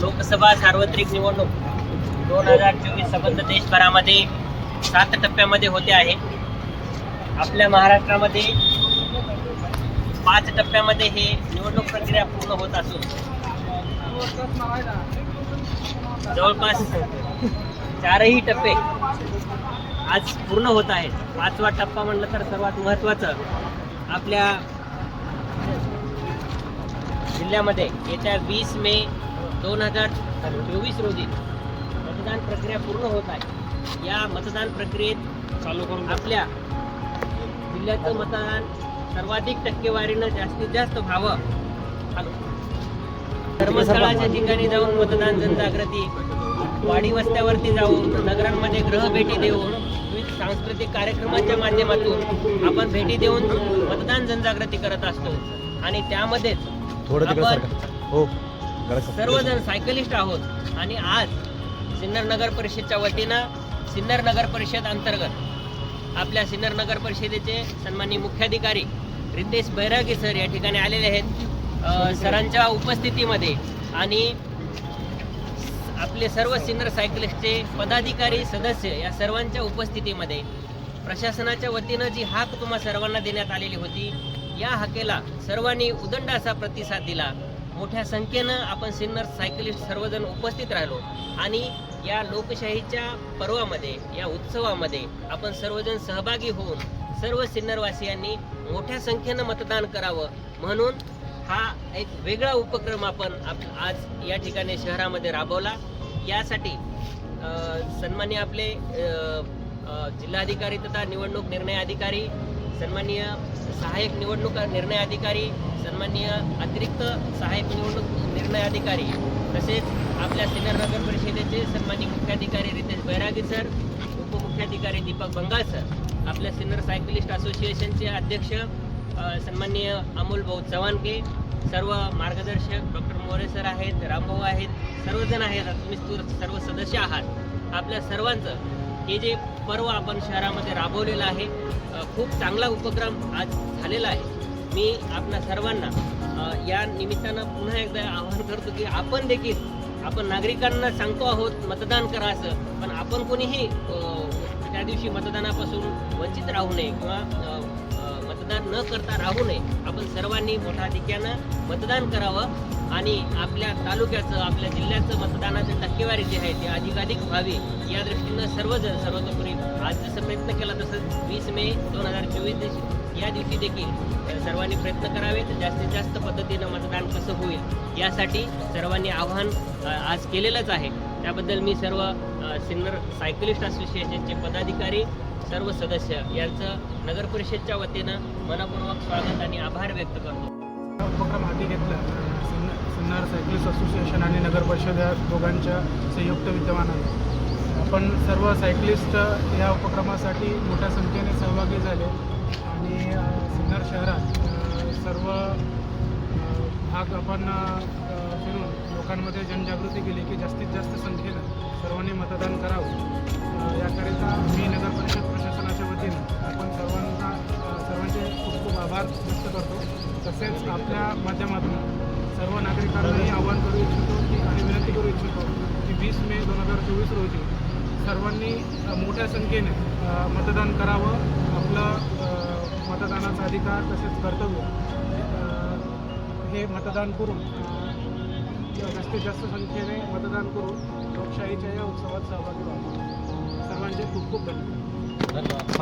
लोकसभा सार्वत्रिक निवडणूक दोन हजार चोवीस संबंध देशभरामध्ये सात टप्प्यामध्ये होते आहे. आपल्या महाराष्ट्रामध्ये पाच टप्प्यामध्ये हे निवडणूक प्रक्रिया पूर्ण होत असून जवळपास चारही टप्पे आज पूर्ण होत आहेत. पाचवा टप्पा म्हणलं तर सर्वात महत्त्वाचं आपल्या जिल्ह्यामध्ये येत्या वीस मे दोन हजार चोवीस रोजी मतदान प्रक्रिया पूर्ण होत आहे. या मतदान प्रक्रियेत चालू करून आपल्या जिल्ह्याचं मतदान सर्वाधिक टक्केवारीनं जास्तीत जास्त व्हावं. धर्मस्थळाच्या ठिकाणी जाऊन मतदान जनजागृती वाडी वस्त्यावरती जाऊन नगरांमध्ये ग्रहभेटी देऊन विविध सांस्कृतिक कार्यक्रमांच्या माध्यमातून आपण भेटी देऊन मतदान जनजागृती करत असतो. आणि त्यामध्येच थोडं तिकडे आपण सर्वजण सायकलिस्ट आहोत. आणि आज सिन्नर नगर परिषदच्या वतीनं सिन्नर नगर परिषद अंतर्गत आपल्या सिन्नर नगर परिषदेचे सन्माननीय मुख्याधिकारी रितेश बैरागी सर या ठिकाणी आलेले आहेत. सरांच्या उपस्थितीमध्ये आणि आपले सर्व सिन्नर सायकलिस्टचे पदाधिकारी सदस्य या सर्वांच्या उपस्थितीमध्ये प्रशासनाच्या वतीनं जी हाक तुम्हा सर्वांना देण्यात आलेली होती या हाकेला सर्वांनी उदंड असा प्रतिसाद दिला. मोठ्या संख्येनं आपण सिन्नर सायकलिस्ट सर्वजण उपस्थित राहिलो. आणि या लोकशाहीच्या पर्वामध्ये या उत्सवामध्ये आपण सर्वजण सहभागी होऊन सर्व सिन्नरवासियांनी मोठ्या संख्येनं मतदान करावं. म्हणून हा एक वेगळा उपक्रम आपण आप आज या ठिकाणी शहरामध्ये राबवला. यासाठी सन्मान्य आपले जिल्हाधिकारी तथा निवडणूक निर्णय अधिकारी सन्माननीय सहाय्यक निवडणूक निर्णय अधिकारी सन्माननीय अतिरिक्त सहाय्यक निवडणूक निर्णय अधिकारी तसेच आपल्या सिन्नर नगर परिषदेचे सन्माननीय मुख्याधिकारी रितेश बैरागी सर उपमुख्याधिकारी दीपक बंगाल सर आपल्या सिन्नर सायकलिस्ट असोसिएशनचे अध्यक्ष सन्माननीय अमोल भाऊ चव्हाणके सर्व मार्गदर्शक डॉक्टर मोरे सर आहेत रामभाऊ आहेत सर्वजण आहेत तुम्ही सर्व सदस्य आहात. आपल्या सर्वांचं हे जे पर्व आपण शहरामध्ये राबवलेलं आहे खूप चांगला उपक्रम आज झालेला आहे. मी आपल्या सर्वांना या निमित्तानं पुन्हा एकदा आवाहन करतो की आपण देखील आपण नागरिकांना सांगतो आहोत मतदान करा असं पण आपण कोणीही त्या दिवशी मतदानापासून वंचित राहू नये किंवा मतदान न करता राहू नये. आपण सर्वांनी मोठ्या अधिक्यानं मतदान करावं आणि आपल्या तालुक्याचं आपल्या जिल्ह्याचं मतदान टक्केवारी जी आहे ती अधिकाधिक व्हावी या दृष्टीनं सर्वजण सर्वतोपरी आज जसं प्रयत्न केला तसंच वीस मे दोन हजार चोवीस या दिवशी देखील सर्वांनी प्रयत्न करावेत जास्तीत जास्त पद्धतीनं मतदान कसं होईल यासाठी सर्वांनी आव्हान आज केलेलंच आहे. त्याबद्दल मी सर्व सिन्नर सायकलिस्ट असोसिएशनचे पदाधिकारी सर्व सदस्य यांचं नगर परिषदच्या वतीनं मनपूर्वक स्वागत आणि आभार व्यक्त करतो. उपक्रम हाती घेतला. सिन्नर सिन्नर सायकलिस्ट असोसिएशन आणि नगर परिषद या दोघांच्या संयुक्त विद्यमानाने आपण सर्व सायकलिस्ट या उपक्रमासाठी मोठ्या संख्येने सहभागी झाले. आणि सिन्नर शहरात सर्व भाग आपण फिरून लोकांमध्ये जनजागृती केली की जास्तीत जास्त संख्येनं सर्वांनी मतदान करावं. याकडे याकरिता तसेच आपल्या माध्यमातून सर्व नागरिकांनाही आवाहन करू इच्छितो की आणि विनंती करू इच्छितो की वीस मे दोन हजार चोवीस रोजी सर्वांनी मोठ्या संख्येने मतदान करावं आपलं मतदानाचा अधिकार तसेच कर्तव्य हे मतदान करून जास्तीत जास्त संख्येने मतदान करून लोकशाहीच्या या उत्सवात सहभागी व्हावं. सर्वांचे खूप खूप धन्यवाद. धन्यवाद.